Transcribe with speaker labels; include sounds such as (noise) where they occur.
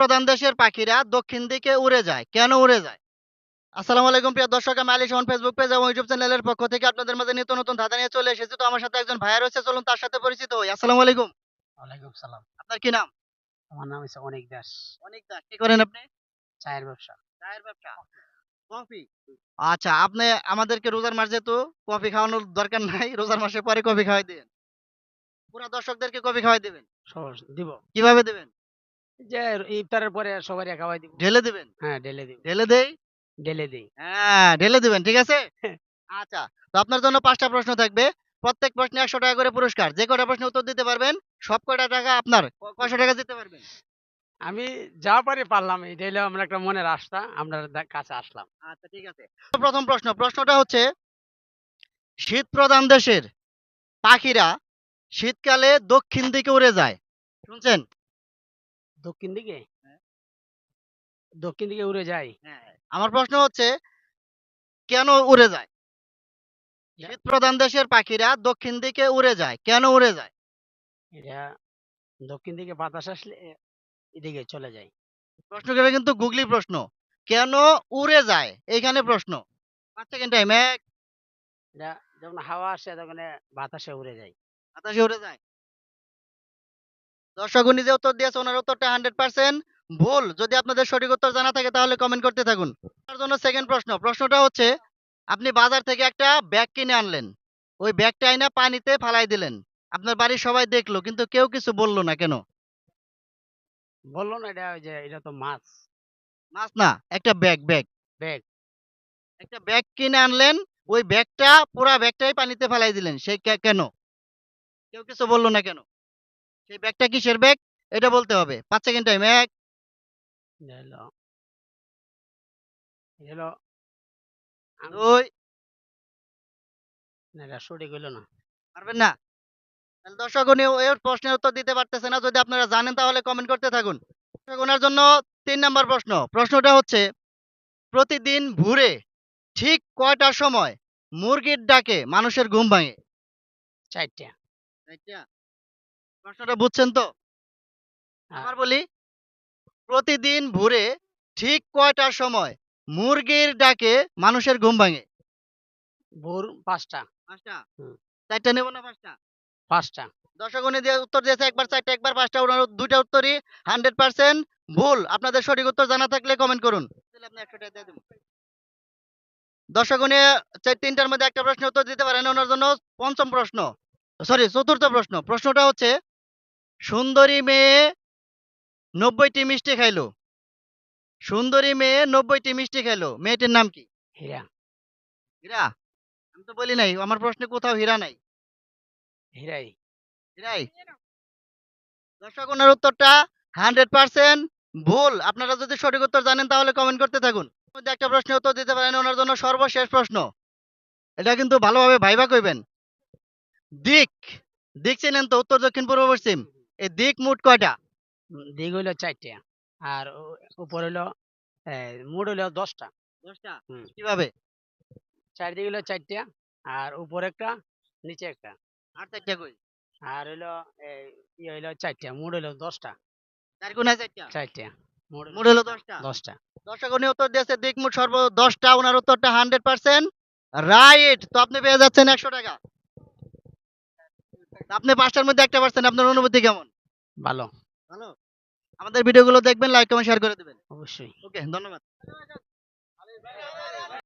Speaker 1: প্রধান দেশের পাখিরা দক্ষিণ দিকে উড়ে যায়। কেন উড়ে যায়? আসসালামু আলাইকুম প্রিয় দর্শক আমি আলী সোহান ফেসবুক পেজ এবং ইউটিউব চ্যানেলের পক্ষ থেকে আপনাদের মাঝে নিত্য নতুন ধাঁধা নিয়ে চলে এসেছি। তো আমার সাথে একজন ভাইয়া রয়েছে চলুন তার সাথে পরিচিত হই। আসসালামু আলাইকুম।
Speaker 2: ওয়ালাইকুম সালাম।
Speaker 1: আপনার কি নাম?
Speaker 2: আমার নাম হচ্ছে অনেক দাস।
Speaker 1: অনেক দাস কি করেন আপনি?
Speaker 2: চায়ের ব্যবসা।
Speaker 1: চায়ের ব্যবসা? কফি। আচ্ছা আপনি আমাদেরকে রোজার মাস যেহেতু কফি খাওয়ানোর দরকার নাই রোজার মাসে পরে কফি খাওয়াই দিবেন। পুরো দর্শকদেরকে কফি খাওয়াই দিবেন?
Speaker 2: সহজ দিব।
Speaker 1: কীভাবে দিবেন?
Speaker 2: যে ইফতারের পরে সবাই খাওয়াই দিব।
Speaker 1: ঢেলে দিবেন?
Speaker 2: হ্যাঁ ডেলে দিব।
Speaker 1: ঢেলে দেই?
Speaker 2: ডেলে দিই।
Speaker 1: হ্যাঁ ঢেলে দিবেন ঠিক আছে? (laughs)
Speaker 2: হ্যাঁ।
Speaker 1: আচ্ছা তো আপনার জন্য পাঁচটা প্রশ্ন থাকবে। প্রত্যেক প্রশ্নে একশো টাকা করে পুরস্কার। যে কটা প্রশ্ন উত্তর দিতে পারবেন সব কটা টাকা আপনার। কয়শো টাকা দিতে পারবেন?
Speaker 2: আমি যা পারি পারলাম এটা হলো আমার একটা মনের আশা আপনার কাছে আসলাম।
Speaker 1: আচ্ছা ঠিক আছে। প্রথম প্রশ্ন প্রশ্নটা হচ্ছে শীত প্রধান দেশের পাখিরা শীতকালে দক্ষিণ দিকে উড়ে যায়। শুনছেন?
Speaker 2: দক্ষিণ দিকে?
Speaker 1: হ্যাঁ।
Speaker 2: দক্ষিণ দিকে উড়ে যাই
Speaker 1: আমার প্রশ্ন হচ্ছে কেন উড়ে যায়? শীত প্রধান দেশের পাখিরা দক্ষিণ দিকে উড়ে যায় কেন উড়ে যায়?
Speaker 2: এটা দক্ষিণ দিকে বাতাস আসলে এদিকে চলে যায়।
Speaker 1: প্রশ্নটা কিন্তু গুগলি প্রশ্ন কেন উড়ে যায়? এইখানে প্রশ্ন। পাঁচ সেকেন্ড টাইম এক।
Speaker 2: যখন হাওয়া আসে তখন বাতাসে উড়ে যায়।
Speaker 1: বাতাসে উড়ে যায়। দর্শক যে উত্তর দিয়েছে ওনার উত্তরটা হান্ড্রেড পার্সেন্ট ভুল। যদি আপনাদের সঠিক উত্তর জানা থাকে তাহলে কমেন্ট করতে থাকুন। তার জন্য সেকেন্ড প্রশ্ন। প্রশ্নটা হচ্ছে আপনি বাজার থেকে একটা ব্যাগ কিনে আনলেন। ওই ব্যাগটা আইনা পানিতে ফালাই দিলেন। আপনার বাড়ির সবাই দেখল কিন্তু কেউ কিছু বলল না কেন?
Speaker 2: বলল না এটা ওই যে এটা তো মাছ।
Speaker 1: মাছ না একটা ব্যাগ ব্যাগ।
Speaker 2: ব্যাগ।
Speaker 1: একটা ব্যাগ কিনে আনলেন ওই ব্যাগটা পুরা ব্যাগটাই পানিতে ফেলাই দিলেন। সেই কেন? কেউ কিছু বলল না কেন? সেই ব্যাগটা কিসের ব্যাগ? এটা বলতে হবে। পাঁচ সেকেন্ড টাইম এক। দুই।
Speaker 2: সঠিক হইল না।
Speaker 1: পারবেন না? তাহলে দর্শক উনি এর প্রশ্নের উত্তর দিতে পারতেছে না। যদি আপনারা জানেন তাহলে কমেন্ট করতে থাকুন। ওনার জন্য তিন নাম্বার প্রশ্ন। প্রশ্নটা হচ্ছে প্রতিদিন ভোরে ঠিক কয়টার সময় মুরগির ডাকে মানুষের ঘুম ভাঙে?
Speaker 2: চারটা। চারটা।
Speaker 1: প্রশ্নটা বুঝছেন তো?
Speaker 2: হ্যাঁ।
Speaker 1: আবার বলি প্রতিদিন ভোরে ঠিক কয়টার সময় মুরগির ডাকে মানুষের ঘুম ভাঙে?
Speaker 2: ভোর পাঁচটা।
Speaker 1: পাঁচটা। চারটা নেব না পাঁচটা?
Speaker 2: পাঁচটা।
Speaker 1: দর্শক উনি দিয়ে উত্তর দিয়েছে একবার চারটা একবার পাঁচটা ওনার দুইটা উত্তরই হান্ড্রেড পার্সেন্ট ভুল। আপনাদের সঠিক উত্তর জানা থাকলে কমেন্ট করুন। দর্শক উনি তিনটার মধ্যে একটা প্রশ্ন উত্তর দিতে পারেন ওনার জন্য পঞ্চম প্রশ্ন সরি চতুর্থ প্রশ্ন। প্রশ্নটা হচ্ছে সুন্দরী মেয়ে নব্বইটি মিষ্টি খাইলো। সুন্দরী মেয়ে নব্বইটি মিষ্টি খাইলো। মেয়েটির নাম কি?
Speaker 2: হীরা।
Speaker 1: হীরা? আমি তো বলি নাই আমার প্রশ্নে কোথাও হীরা নাই।
Speaker 2: হীরাই।
Speaker 1: হীরাই? দর্শক ওনার উত্তরটা হান্ড্রেড পার্সেন্ট ভুল। আপনারা যদি সঠিক উত্তর জানেন তাহলে কমেন্ট করতে থাকুন। মধ্যে একটা প্রশ্নের উত্তর দিতে পারেন ওনার জন্য সর্বশেষ প্রশ্ন। এটা কিন্তু ভালোভাবে ভাইবা কইবেন। দিক। দিক চেনেন তো উত্তর দক্ষিণ পূর্ব পশ্চিম এই দিক মোট কয়টা?
Speaker 2: দিক হইল চারটা আর উপর হইল মুড হইল দশটা।
Speaker 1: দশটা? কীভাবে?
Speaker 2: চারদিকে হইল চারটা আর উপর একটা নিচে একটা।
Speaker 1: আর চারটা কই?
Speaker 2: আর হইল এই, ই হইল চারটা মুড হইল দশটা।
Speaker 1: চার কোনায় চারটা?
Speaker 2: চারটা মুড
Speaker 1: মোট হলো দশটা?
Speaker 2: দশটা।
Speaker 1: দর্শক উনি উত্তর দিয়েছে দিক মোট সর্ব দশটা ওনার উত্তরটা হান্ড্রেড পার্সেন্ট রাইট তো আপনি পেয়ে যাচ্ছেন একশো টাকা। আপনি পাঁচটার মধ্যে একটা পারছেন আপনার অনুভূতি কেমন?
Speaker 2: ভালো।
Speaker 1: ভালো? আমাদের ভিডিওগুলো দেখবেন লাইক কমেন্ট শেয়ার করে দেবেন।
Speaker 2: অবশ্যই।
Speaker 1: ওকে ধন্যবাদ।